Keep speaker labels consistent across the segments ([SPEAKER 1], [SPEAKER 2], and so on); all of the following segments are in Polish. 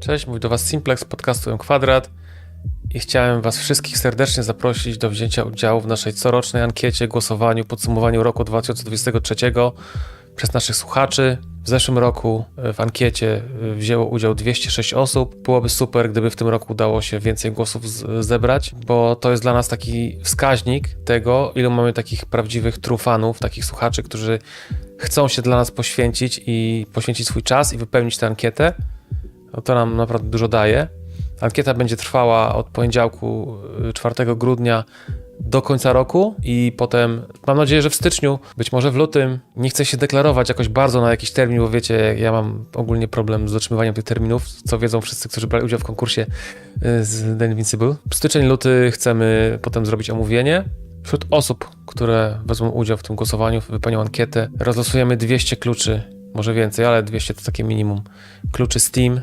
[SPEAKER 1] Cześć, mówi do Was Simplex z podcastu M Kwadrat i chciałem Was wszystkich serdecznie zaprosić do wzięcia udziału w naszej corocznej ankiecie, głosowaniu, podsumowaniu roku 2023 przez naszych słuchaczy. W zeszłym roku e, w ankiecie e, wzięło udział 206 osób. Byłoby super, gdyby w tym roku udało się więcej głosów zebrać, bo to jest dla nas taki wskaźnik tego, ilu mamy takich prawdziwych trufanów, takich słuchaczy, którzy chcą się dla nas poświęcić i poświęcić swój czas i wypełnić tę ankietę. No to nam naprawdę dużo daje. Ankieta będzie trwała od poniedziałku y, 4 grudnia do końca roku i potem mam nadzieję, że w styczniu, być może w lutym. Nie chcę się deklarować jakoś bardzo na jakiś termin, bo wiecie, ja mam ogólnie problem z dotrzymywaniem tych terminów, co wiedzą wszyscy, którzy brali udział w konkursie y, z The Invincible. Styczeń, luty chcemy potem zrobić omówienie. Wśród osób, które wezmą udział w tym głosowaniu, wypełnią ankietę, rozlosujemy 200 kluczy, może więcej, ale 200 to takie minimum. Kluczy Steam,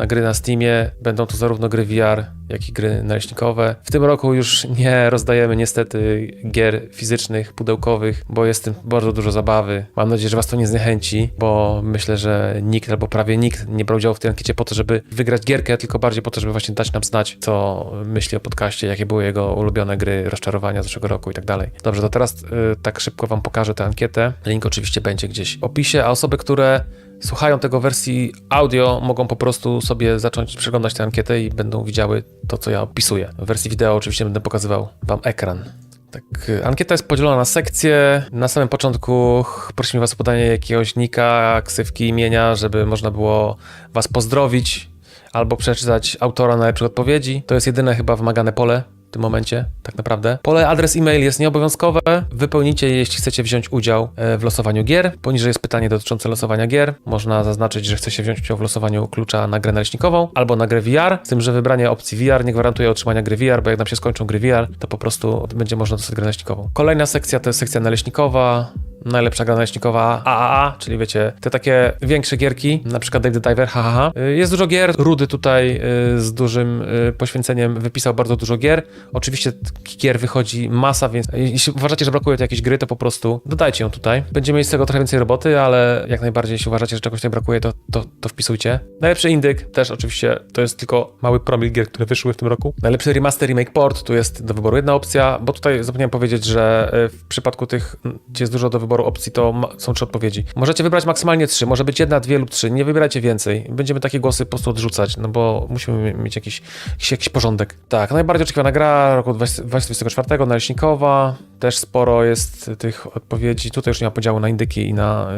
[SPEAKER 1] na gry na Steamie. Będą to zarówno gry VR, jak i gry naleśnikowe. W tym roku już nie rozdajemy niestety gier fizycznych, pudełkowych, bo jest tym bardzo dużo zabawy. Mam nadzieję, że Was to nie zniechęci, bo myślę, że nikt albo prawie nikt nie brał udziału w tej ankiecie po to, żeby wygrać gierkę, tylko bardziej po to, żeby właśnie dać nam znać, co myśli o podcaście, jakie były jego ulubione gry, rozczarowania z zeszłego roku i tak dalej. Dobrze, to teraz y, tak szybko Wam pokażę tę ankietę. Link oczywiście będzie gdzieś w opisie, a osoby, które słuchają tego wersji audio, mogą po prostu sobie zacząć przeglądać tę ankietę i będą widziały to, co ja opisuję. W wersji wideo oczywiście będę pokazywał Wam ekran. Tak, y, ankieta jest podzielona na sekcje. Na samym początku prosimy Was o podanie jakiegoś nika, ksywki, imienia, żeby można było Was pozdrowić albo przeczytać autora najlepszych odpowiedzi. To jest jedyne chyba wymagane pole w tym momencie, tak naprawdę. Pole adres e-mail jest nieobowiązkowe. Wypełnicie je, jeśli chcecie wziąć udział e, w losowaniu gier. Poniżej jest pytanie dotyczące losowania gier. Można zaznaczyć, że chce się wziąć udział w losowaniu klucza na grę naleśnikową albo na grę VR, z tym, że wybranie opcji VR nie gwarantuje otrzymania gry VR, bo jak nam się skończą gry VR, to po prostu będzie można dostać grę naleśnikową. Kolejna sekcja to jest sekcja naleśnikowa. Najlepsza gra naleśnikowa AAA, czyli wiecie, te takie większe gierki, na przykład Dave the Diver, hahaha. Y, Jest dużo gier, Rudy tutaj y, z dużym y, poświęceniem wypisał bardzo dużo gier. Oczywiście gier wychodzi masa, więc jeśli uważacie, że brakuje tu jakiejś gry, to po prostu dodajcie ją tutaj. Będziemy mieć z tego trochę więcej roboty, ale jak najbardziej, jeśli uważacie, że czegoś tutaj brakuje, to, to, to wpisujcie. Najlepszy indyk też oczywiście, to jest tylko mały promil gier, które wyszły w tym roku. Najlepszy remaster, remake, port, tu jest do wyboru jedna opcja, bo tutaj zapomniałem powiedzieć, że w przypadku tych, gdzie jest dużo do wyboru opcji, to są trzy odpowiedzi. Możecie wybrać maksymalnie trzy, może być jedna, dwie lub trzy, nie wybierajcie więcej. Będziemy takie głosy po prostu odrzucać, no bo musimy mieć jakiś, jakiś, jakiś porządek. Tak, najbardziej oczekiwana gra roku 20- 2024, naleśnikowa, też sporo jest tych odpowiedzi. Tutaj już nie ma podziału na indyki i na,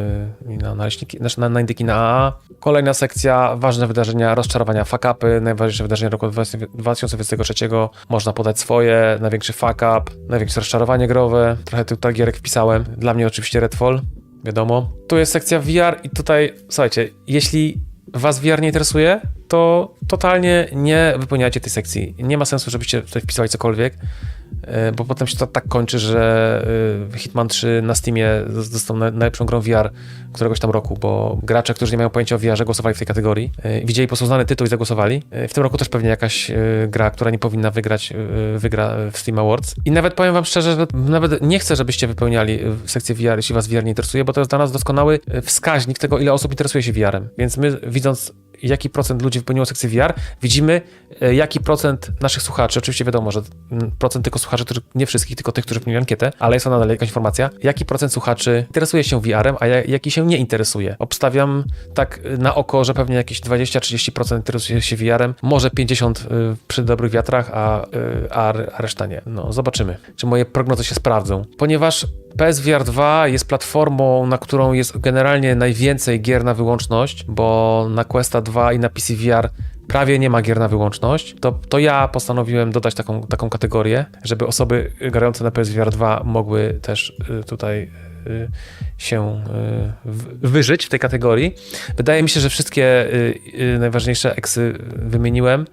[SPEAKER 1] y, i na naleśniki, znaczy na, na indyki na AA. Kolejna sekcja, ważne wydarzenia, rozczarowania, fuck-upy, najważniejsze wydarzenia roku 20- 2023. Można podać swoje, największy fuck-up, największe rozczarowanie growe. Trochę tych gierek wpisałem. Dla mnie oczywiście Redfall, wiadomo. Tu jest sekcja VR i tutaj, słuchajcie, jeśli was VR nie interesuje, to totalnie nie wypełniajcie tej sekcji. Nie ma sensu, żebyście tutaj wpisali cokolwiek, bo potem się to tak kończy, że e, Hitman 3 na Steamie został na- najlepszą grą VR któregoś tam roku, bo gracze, którzy nie mają pojęcia o VR, głosowali w tej kategorii. e, Widzieli po prostu znany tytuł i zagłosowali. E, W tym roku też pewnie jakaś e, gra, która nie powinna wygrać, e, wygra w Steam Awards. I nawet powiem wam szczerze, że nawet nie chcę, żebyście wypełniali e, sekcję VR, jeśli was VR nie interesuje, bo to jest dla nas doskonały e, wskaźnik tego, ile osób interesuje się VR-em. Więc my widząc jaki procent ludzi wypełniło sekcję VR, widzimy e, jaki procent naszych słuchaczy, oczywiście wiadomo, że procent tylko słuchaczy, którzy, nie wszystkich, tylko tych, którzy wypełnili ankietę, ale jest to nadal jakaś informacja, jaki procent słuchaczy interesuje się VR-em, a ja- jaki się nie interesuje. Obstawiam tak y, na oko, że pewnie jakieś 20-30% interesuje się VR-em, może 50% y, przy dobrych wiatrach, a, a a reszta nie. No, zobaczymy, czy moje prognozy się sprawdzą. Ponieważ PSVR 2 jest platformą, na którą jest generalnie najwięcej gier na wyłączność, bo na Questa 2 i na PC VR prawie nie ma gier na wyłączność, to, to ja postanowiłem dodać taką, taką kategorię, żeby osoby grające na PSVR 2 mogły też y, tutaj y, się y, wyżyć w tej kategorii. Wydaje mi się, że wszystkie najważniejsze eksy wymieniłem.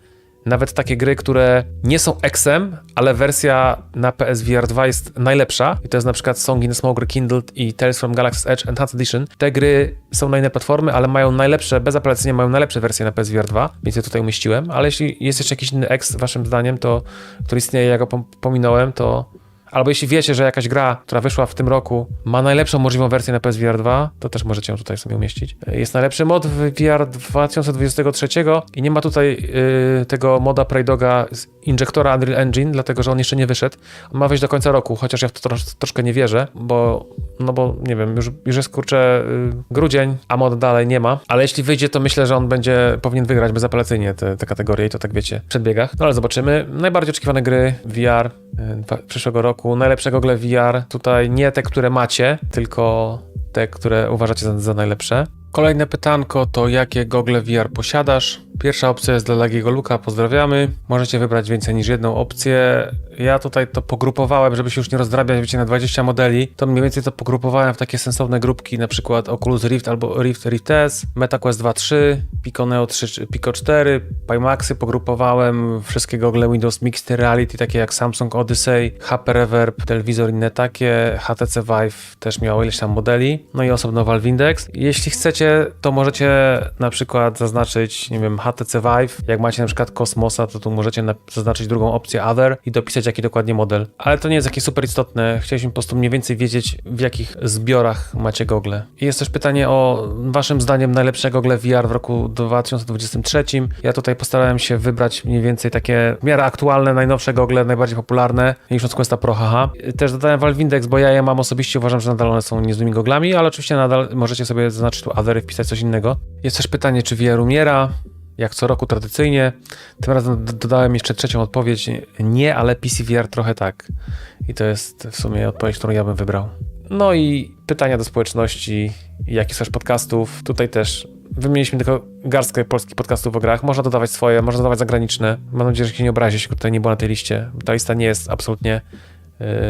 [SPEAKER 1] Nawet takie gry, które nie są eksem, ale wersja na PSVR 2 jest najlepsza. I to jest na przykład Song in the Smoke Rekindled i Tales from Galaxy's Edge Enhanced Edition. Te gry są na inne platformy, ale mają najlepsze, bezapelacyjnie mają najlepsze wersje na PSVR 2, więc je tutaj umieściłem. Ale jeśli jest jeszcze jakiś inny eks, waszym zdaniem, to który istnieje, ja go pom- pominąłem, to Albo jeśli wiecie, że jakaś gra, która wyszła w tym roku, ma najlepszą możliwą wersję na PSVR 2, to też możecie ją tutaj sobie umieścić. Jest najlepszy mod w VR 2023 i nie ma tutaj yy, tego moda Preydoga z injektora Unreal Engine, dlatego że on jeszcze nie wyszedł. On ma wyjść do końca roku, chociaż ja w to trosz, troszkę nie wierzę, bo no bo nie wiem, już, już jest kurczę yy, grudzień, a mod dalej nie ma, ale jeśli wyjdzie, to myślę, że on będzie powinien wygrać bezapelacyjnie te, te kategorie i to tak wiecie, w przedbiegach. No ale zobaczymy. Najbardziej oczekiwane gry VR yy, przyszłego roku. Najlepsze gogle VR. Tutaj nie te, które macie, tylko te, które uważacie za, za najlepsze. Kolejne pytanko to jakie gogle VR posiadasz? Pierwsza opcja jest dla Lagiego Luka, pozdrawiamy. Możecie wybrać więcej niż jedną opcję. Ja tutaj to pogrupowałem, żeby się już nie rozdrabiać, wiecie, na 20 modeli. To mniej więcej to pogrupowałem w takie sensowne grupki, na przykład Oculus Rift albo Rift Rift S, MetaQuest 2 3, Pico Neo 3, Pico 4, Pimaxy pogrupowałem, wszystkie gogle Windows Mixed Reality, takie jak Samsung Odyssey, HP Reverb, telewizor inne takie, HTC Vive też miało ileś tam modeli, no i osobno Valve Index. Jeśli chcecie, to możecie na przykład zaznaczyć, nie wiem, HTC Vive. Jak macie na przykład Kosmosa, to tu możecie zaznaczyć drugą opcję Other i dopisać jaki dokładnie model. Ale to nie jest jakieś super istotne. Chcieliśmy po prostu mniej więcej wiedzieć, w jakich zbiorach macie gogle. I jest też pytanie o waszym zdaniem najlepsze gogle VR w roku 2023. Ja tutaj postarałem się wybrać mniej więcej takie w miarę aktualne, najnowsze gogle, najbardziej popularne, niż Questa Pro, haha. Też dodałem Valve Index, bo ja je mam osobiście, uważam, że nadal one są niezłymi goglami, ale oczywiście nadal możecie sobie zaznaczyć tu Other wpisać coś innego. Jest też pytanie, czy VR umiera? jak co roku tradycyjnie. Tym razem dodałem jeszcze trzecią odpowiedź. Nie, ale PCVR trochę tak. I to jest w sumie odpowiedź, którą ja bym wybrał. No i pytania do społeczności, jaki słuchasz podcastów. Tutaj też wymieniliśmy tylko garstkę polskich podcastów o grach. Można dodawać swoje, można dodawać zagraniczne. Mam nadzieję, że się nie obrazi, jeśli tutaj nie było na tej liście. Ta lista nie jest absolutnie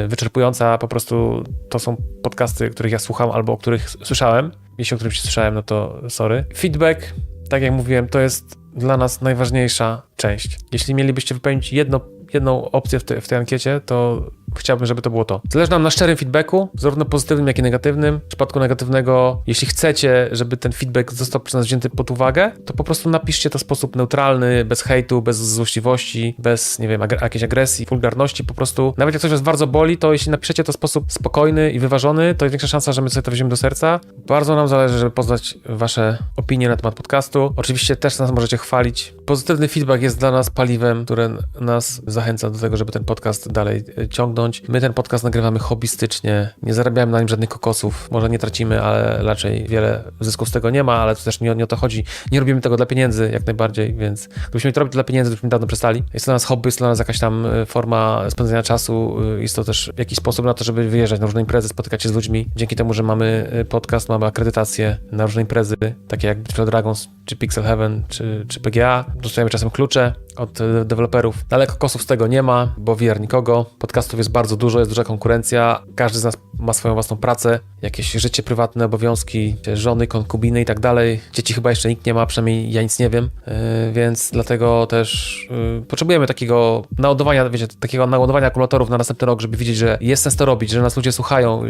[SPEAKER 1] wyczerpująca, po prostu to są podcasty, których ja słucham albo o których słyszałem. Jeśli o którymś słyszałem, no to sorry. Feedback, tak jak mówiłem, to jest dla nas najważniejsza część. Jeśli mielibyście wypełnić jedno, jedną opcję w, te, w tej ankiecie, to chciałbym, żeby to było to. Zależy nam na szczerym feedbacku, zarówno pozytywnym, jak i negatywnym. W przypadku negatywnego, jeśli chcecie, żeby ten feedback został przez nas wzięty pod uwagę, to po prostu napiszcie to w sposób neutralny, bez hejtu, bez złośliwości, bez, nie wiem, ag jakiejś agresji, wulgarności, po prostu. Nawet jak coś was bardzo boli, to jeśli napiszecie to w sposób spokojny i wyważony, to jest większa szansa, że my sobie to weźmiemy do serca. Bardzo nam zależy, żeby poznać wasze opinie na temat podcastu. Oczywiście też nas możecie chwalić. Pozytywny feedback jest dla nas paliwem, które nas zachęca do tego, żeby ten podcast dalej ciągnąć My ten podcast nagrywamy hobbystycznie, nie zarabiamy na nim żadnych kokosów. Może nie tracimy, ale raczej wiele zysków z tego nie ma, ale to też nie, nie o to chodzi. Nie robimy tego dla pieniędzy, jak najbardziej, więc gdybyśmy to robili dla pieniędzy, to byśmy dawno przestali. Jest to dla nas hobby, jest to dla nas jakaś tam e, forma spędzania czasu, e, jest to też jakiś sposób na to, żeby wyjeżdżać na różne imprezy, spotykać się z ludźmi. Dzięki temu, że mamy e, podcast, mamy akredytację na różne imprezy, takie jak Digital Dragons, czy Pixel Heaven, czy, czy PGA. Dostajemy czasem klucze od deweloperów. Ale kokosów z tego nie ma, bo VR nikogo. Podcastów jest bardzo dużo, jest duża konkurencja. Każdy z nas ma swoją własną pracę, jakieś życie prywatne, obowiązki, żony, konkubiny i tak dalej. Dzieci chyba jeszcze nikt nie ma, przynajmniej ja nic nie wiem, yy, więc dlatego też yy, potrzebujemy takiego naładowania, wiecie, takiego naładowania akumulatorów na następny rok, żeby widzieć, że jest sens to robić, że nas ludzie słuchają,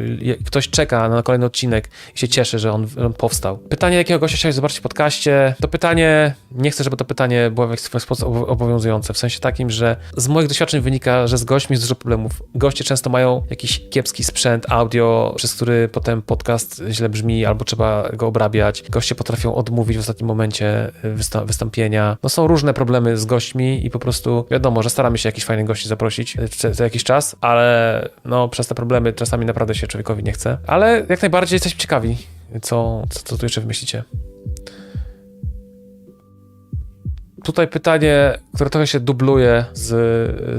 [SPEAKER 1] ktoś czeka na kolejny odcinek i się cieszy, że on, on powstał. Pytanie, jakiego gościa chciałeś zobaczyć w podcaście? To pytanie, nie chcę, żeby to pytanie było w jakiś sposób obowiązujące, w sensie takim, że z moich doświadczeń wynika, że z gośćmi jest dużo problemów. Goście często mają jakiś kiepski sprzęt, audio, przez który potem podcast źle brzmi, albo trzeba go obrabiać. Goście potrafią odmówić w ostatnim momencie wystąpienia. No są różne problemy z gośćmi i po prostu wiadomo, że staramy się jakiś fajnych gości zaprosić co jakiś czas, ale no przez te problemy czasami naprawdę się człowiekowi nie chce. Ale jak najbardziej jesteśmy ciekawi, co, co, co tu jeszcze wymyślicie. Tutaj pytanie, które trochę się dubluje z,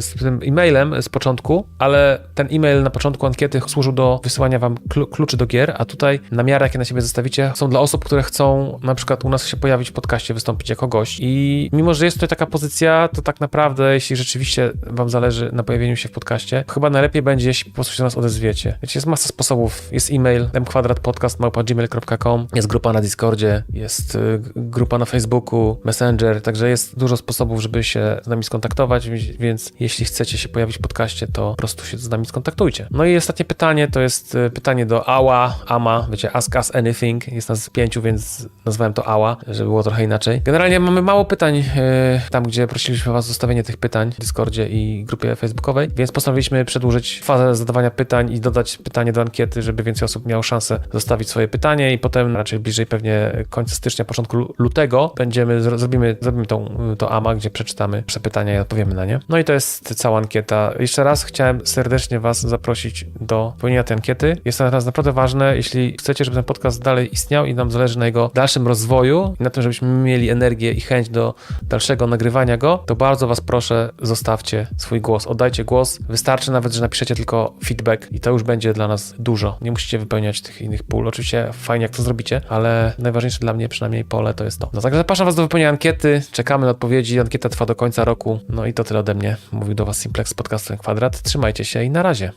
[SPEAKER 1] z tym e-mailem z początku, ale ten e-mail na początku ankiety służył do wysyłania wam kluczy do gier, a tutaj namiary, jakie na siebie zostawicie, są dla osób, które chcą na przykład u nas się pojawić w podcaście, wystąpić jako gość. I mimo, że jest tutaj taka pozycja, to tak naprawdę, jeśli rzeczywiście wam zależy na pojawieniu się w podcaście, chyba najlepiej będzie, jeśli po prostu się do nas odezwiecie. Wiecie, jest masa sposobów. Jest e-mail mkwadratpodcast.gmail.com, jest grupa na Discordzie, jest y, grupa na Facebooku, Messenger, także jest dużo sposobów, żeby się z nami skontaktować, więc jeśli chcecie się pojawić w podcaście, to po prostu się z nami skontaktujcie. No i ostatnie pytanie to jest e, pytanie do Ała, Ama, wiecie, Ask Us Anything. Jest nas pięciu, więc nazwałem to Ała, żeby było trochę inaczej. Generalnie mamy mało pytań e, tam, gdzie prosiliśmy was o zostawienie tych pytań w Discordzie i grupie facebookowej, więc postanowiliśmy przedłużyć fazę zadawania pytań i dodać pytanie do ankiety, żeby więcej osób miało szansę zostawić swoje pytanie i potem raczej bliżej pewnie końca stycznia, początku lu- lutego będziemy, zro- zrobimy, zrobimy tą, to AMA, gdzie przeczytamy nasze pytania i odpowiemy na nie. No i to jest cała ankieta. Jeszcze raz chciałem serdecznie was zaprosić do pełnienia tej ankiety. Jest to teraz naprawdę ważne, jeśli chcecie, żeby ten podcast dalej istniał i nam zależy na jego dalszym rozwoju i na tym, żebyśmy mieli energię i chęć do dalszego nagrywania go, to bardzo was proszę, zostawcie swój głos, oddajcie głos. Wystarczy nawet, że napiszecie tylko feedback i to już będzie dla nas dużo. Nie musicie wypełniać tych innych pól. Oczywiście fajnie, jak to zrobicie, ale najważniejsze dla mnie przynajmniej pole to jest to. No także zapraszam was do wypełnienia ankiety, czekamy na odpowiedzi. Ankieta trwa do końca roku. No i to tyle ode mnie. Mówił do was Simplex z podcastu Kwadrat. Trzymajcie się i na razie.